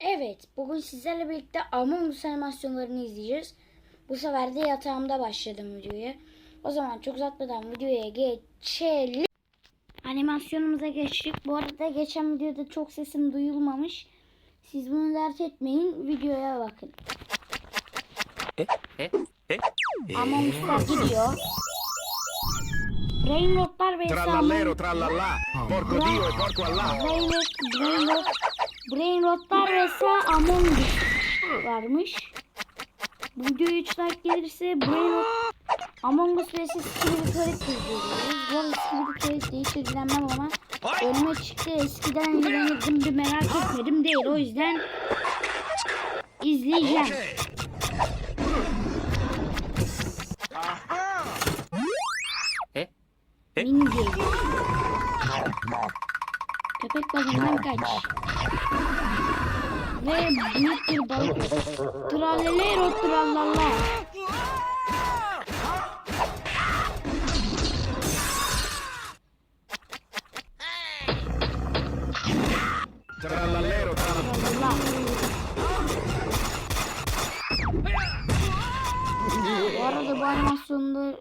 Evet, bugün sizlerle birlikte Among Us animasyonlarını izleyeceğiz. Bu sefer de yatağımda başladım videoya. O zaman çok uzatmadan videoya geçelim. Animasyonumuza geçtik. Bu arada geçen videoda çok sesim duyulmamış. Siz bunu dert etmeyin. Videoya bakın. Among Us'lar gidiyor. Rainrotlar ve Trallallero, trallallà, porco Dio e porco Allah. Brainrot, Brainrot, Brainrotlar ve Among Us varmış. Bu videoya 3 like gelirse Brainrot, Among Us vs Skibidi Turret izliyoruz. Bu arada Skibidi Turret hiç ilgilenmem ama önüme çıktı. Eskiden ilgilenirdim bir merak etmedim değil. O yüzden izleyeceğim. Ok. Mini game. Köpek balığından kaç. Ve büyük bir balık. Trallelero trallalla. Trallallero, trallallà. Trallalla. Bu arada bu animasyonda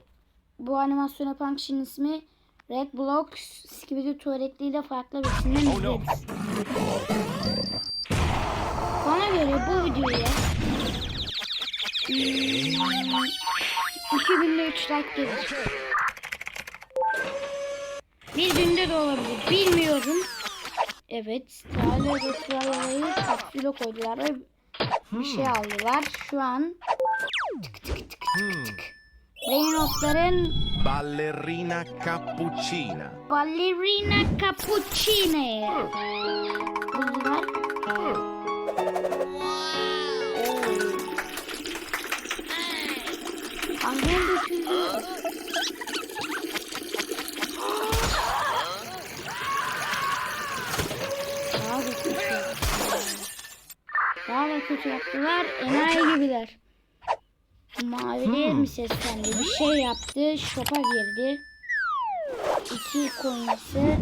bu animasyon yapan kişinin ismi Red Block Skibidi tuvaletliyle farklı bir isimden izleriz. Bana göre bu videoya hmm, 2000'de 3 like gelir. Bir günde de olabilir. Bilmiyorum. Evet. Tale Tralala'yı kapsüle koydular ve bir şey aldılar. Şu an Reynolds'ların Ballerina cappuccina. Ballerina Cappuccino. Buldular. Kahve döküldü. Daha da kötü yaptılar. Daha da kötü yaptılar. Enayi gibiler. Maviler mi seslendi? Bir şey yaptı. Şopa girdi. İki coins'ı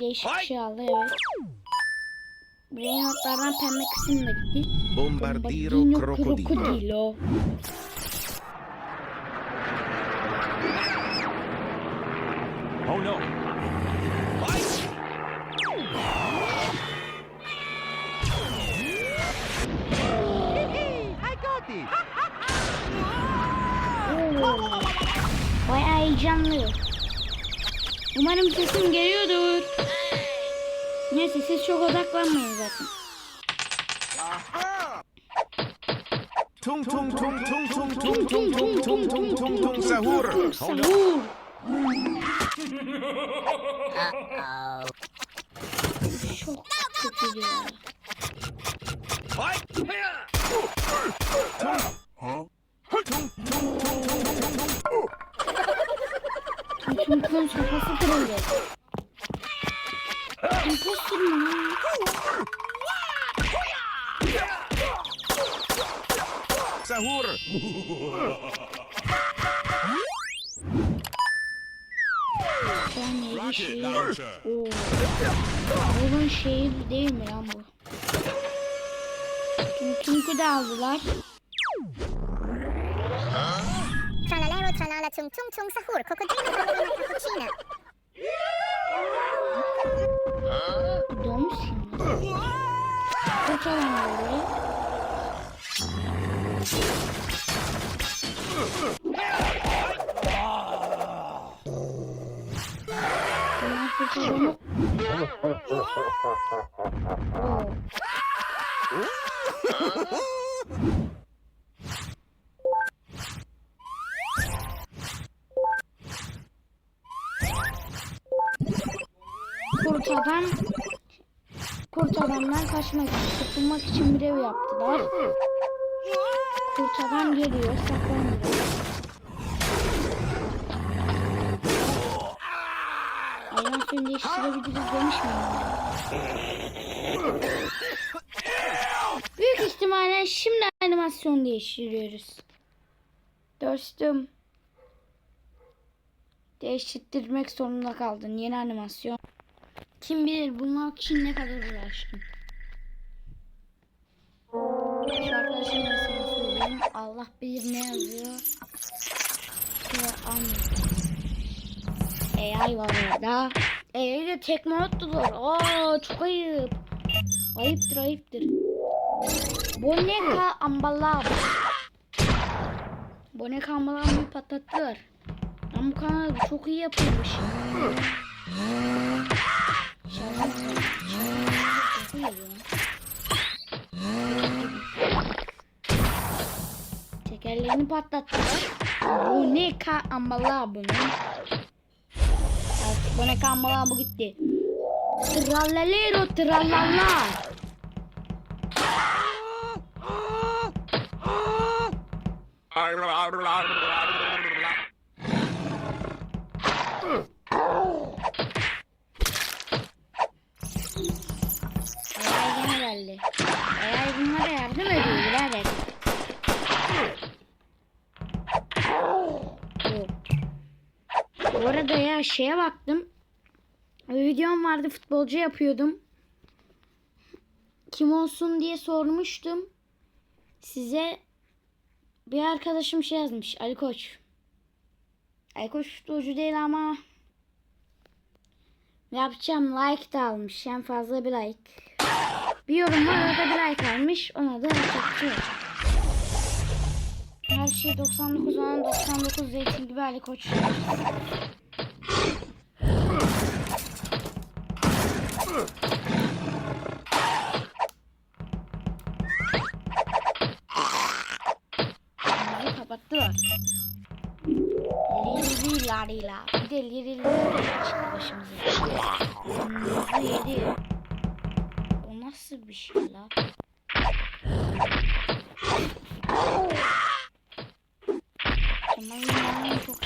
değişik bir şey aldı evet. Brainrotlardan pembe kısım da gitti. Bombardiro Bombardino crocodilo. krokodilo. Sesim geliyordur. Neyse siz çok odaklanmayın zaten. Tung tung tung tung tung tung tung tung tung tung tung tung sahur. Oh. Sahur. Çok kötü ya. Tüm tüm sopası kırıldı. Impostor mu lan? Sahur. Ben yedi şey. Oo. Bunun şeyi değil mi lan bu? Tümkü de aldılar. la chung chung chung sahur krokodila banana cappuccina. Dom Oh. Kurt adam Kurt adamdan kaçmak için, kurtulmak için bir ev yaptılar. Kurt adam geliyor, saklanıyor. Animasyon değiştirebiliriz demiş miyim? Büyük ihtimalle şimdi animasyon değiştiriyoruz. Dostum. Değiştirmek zorunda kaldın. Yeni animasyon. Kim bilir bulmak için ne kadar uğraştım. Şu arkadaşın ismini söyleyeyim. Allah bilir ne yazıyor. Şöyle anladım. AI var orada. AI de tekme attılar. Aa çok ayıp. Ayıptır ayıptır. Boneka ambalab. Boneka ambalabı patlattılar. Ama bu kanal çok iyi yapılmış. Şarkı çok iyi ya. Tekerlerini patlattılar. Boneka ambalabı'nın Artık boneka ambalabı gitti. Trallalero trallalla. AI gene geldi. AI bunlara yardım ediyor birader. Yok. Bu arada ya şeye baktım. Bir videom vardı futbolcu yapıyordum. Kim olsun diye sormuştum. Size bir arkadaşım şey yazmış. Ali Koç. Ali Koç futbolcu değil ama yapacağım like da almış. En fazla bir like. Bir yorum var orada bir like almış. Ona da yapacak Her şey 99 olan 99 zeytin gibi Ali Koç. Kemal'in yanına çok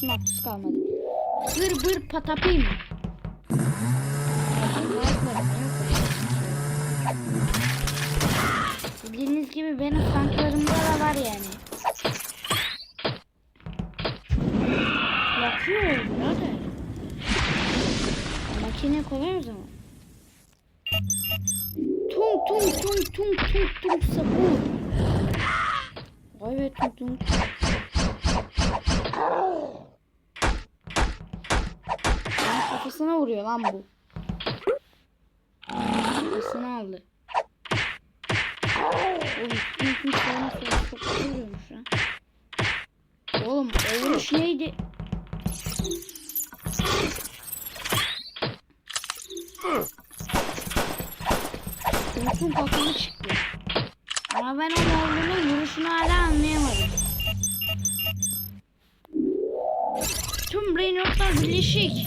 kaktüs maktüs kalmadı. Bır bır patapim. Bildiğiniz gibi benim tanklarımda da var yani. Yakıyor birader. Makine kolay o zaman. Tung tung tung tung tung tung sabun. Vay be tung tung. Onun kafasına vuruyor lan bu. Kafasını aldı. Oğlum lan. Oğlum o neydi? Tung kafası çıktı. Ama ben o olduğunu vuruşunu hala anlayamadım. Notlar birleşik.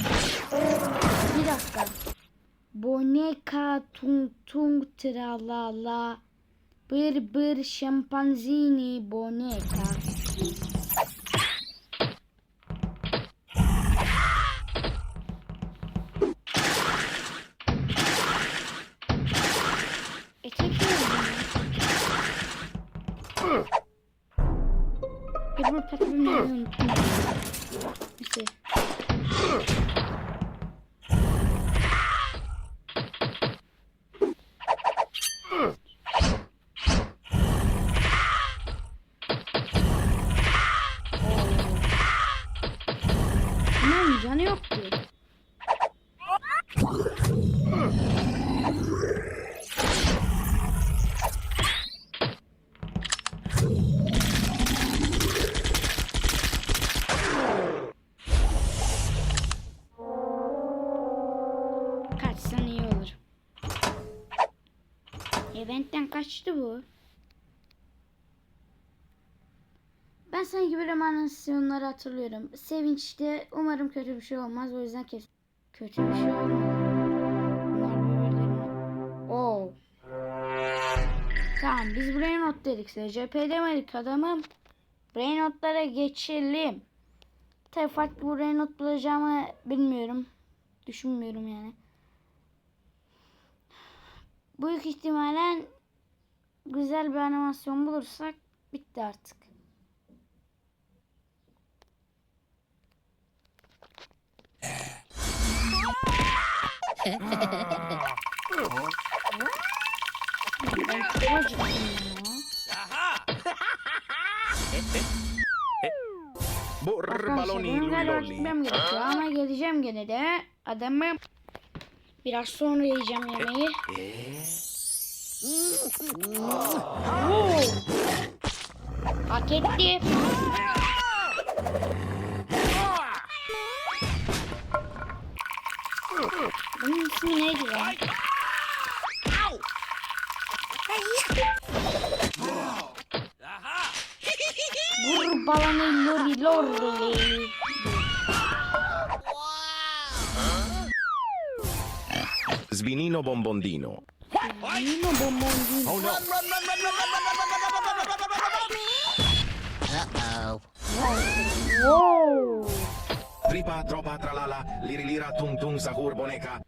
Bir dakika. Boneka tung tung tralala. Bır bır şempanzini boneka. E çekiyorum ya. kaçtı bu? Ben sanki böyle animasyonları hatırlıyorum. Sevinç'te umarım kötü bir şey olmaz. O yüzden kes kötü bir şey olmaz. Oo. Oh. Tamam biz brain not dedik size. CP demedik adamım. Brain notlara geçelim. Tabi farklı brain not bulacağımı bilmiyorum. Düşünmüyorum yani. Büyük ihtimalle güzel bir animasyon bulursak bitti artık. Ben çok acıktım Arkadaşlar baloni luloli. ama geleceğim gene de. Adamım biraz sonra yiyeceğim yemeği. Oo. Hak etti. Bunun ismi neydi lan? Vur balonu lori lori. Svinino bombondino. Nino Bomongi. Oh no. Run, run, run, run, run, run, run, run, run, run, run, run, run, run, Uh-oh. Wow. Tripa, tropa, tralala, lirilira, tung, tung, sahur, boneca.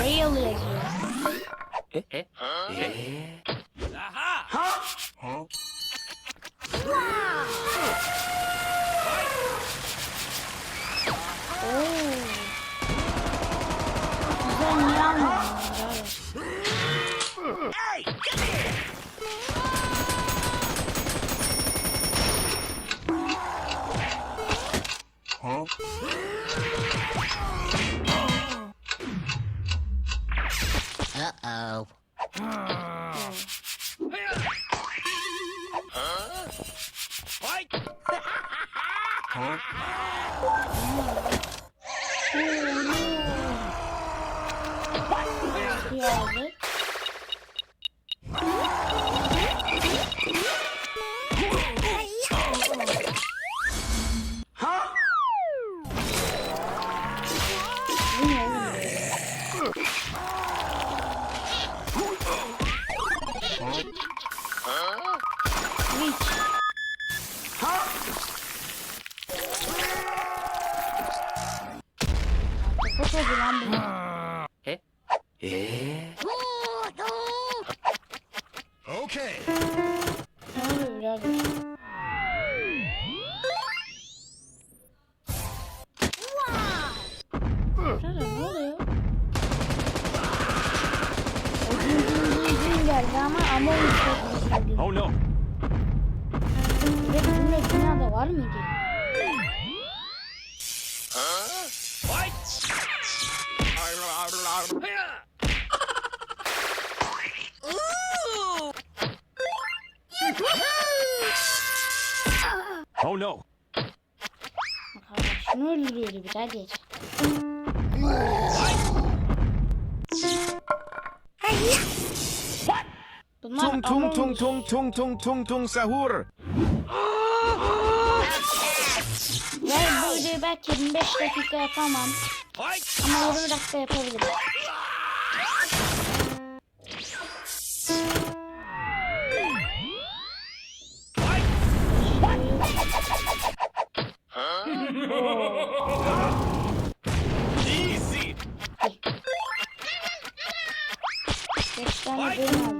Realism. Eh? Eh? Eh? Aha! Huh? Huh? Uh-oh. Bir aldık. Bu ama ama o gün Oh no. Ve bizimle dünyada var mıydı? Oh no. Arkadaşını öldürüyordu birader. Bunlar Tung tung tung tung tung tung tung tung, sahur. Ve bu videoyu belki 25 dakika yapamam. Ama 20 dakika yapabilirim. Easy. 5 tane beyin aldılar.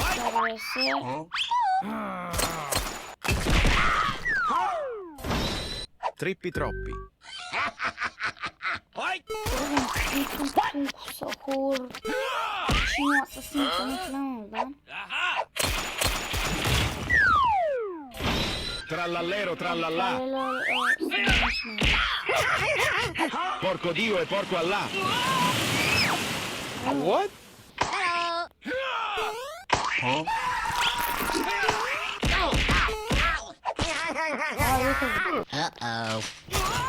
Kahraman arası. Trippi troppi. Oğlum tung tung sahur. Çin Trallallero, trallallà. Porco Dio e porco Allah. What? Uh-oh.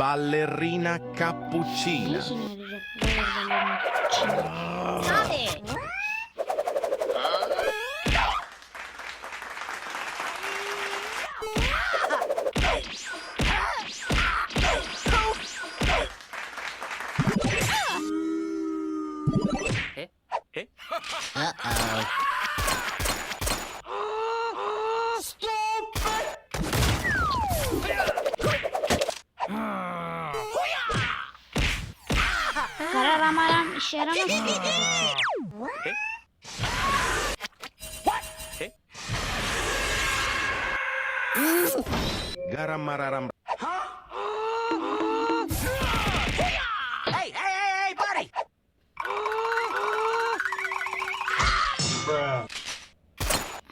Ballerina Ne cappuccina. işine yarayacak? Böyle böyle Stop it. Uh-oh. Işe yaramaz. Garam mararam. Hey, hey, hey, hey, buddy!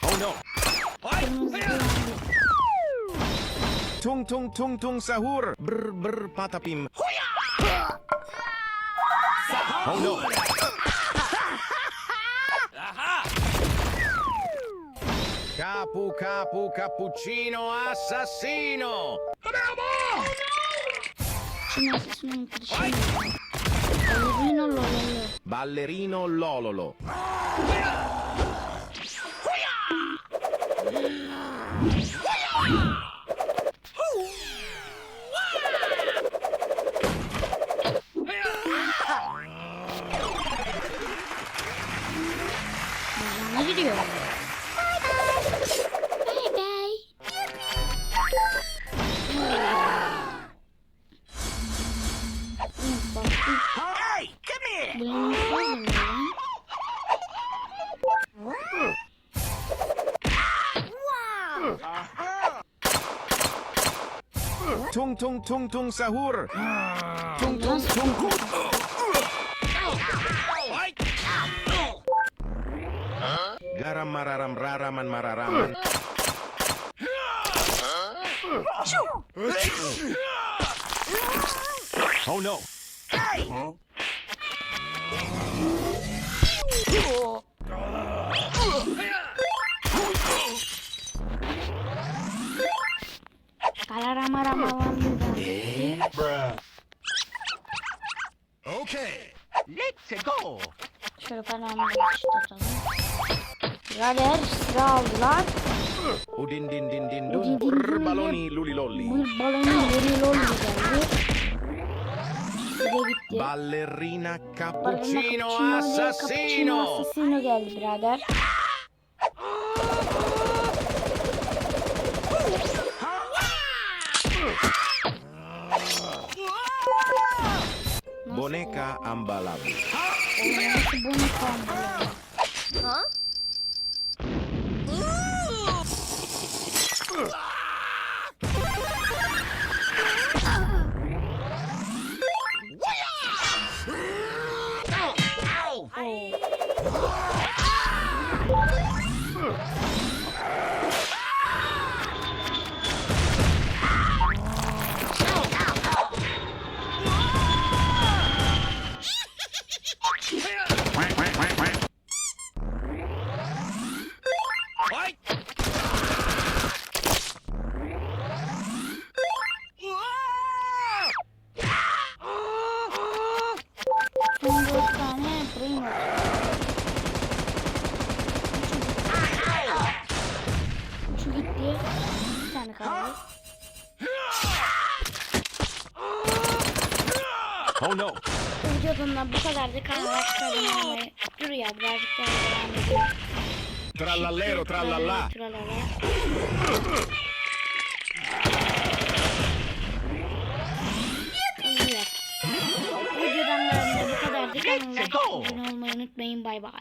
Oh no. Tung tung tung tung sahur. Brr brr Oh no. Capu capu cappuccino assassino. Çin atlasının kırışını. Ballerino lololo. Ballerino lololo. Tung tung tung tung sahur. Tung tung tung tung. Garam mararam raraman mararaman. Oh no. Kararama Kırpananmış tutalım. Birader sıra aldılar. Udin din din din dun. Baloni luli lolli. Brr baloni luli lolli geldi. Ballerina cappuccino assassino. Assassino geldi birader. Boneca ambalabu. Oğlum nasıl bunu kaldı? Oo. Oh no. Da bu kadardı. Olmayı. Dur ya birazcık daha devam edelim. Trallallero. Evet. Bu videodan da bu kadardı. Kanala abone olmayı unutmayın. Bay bay.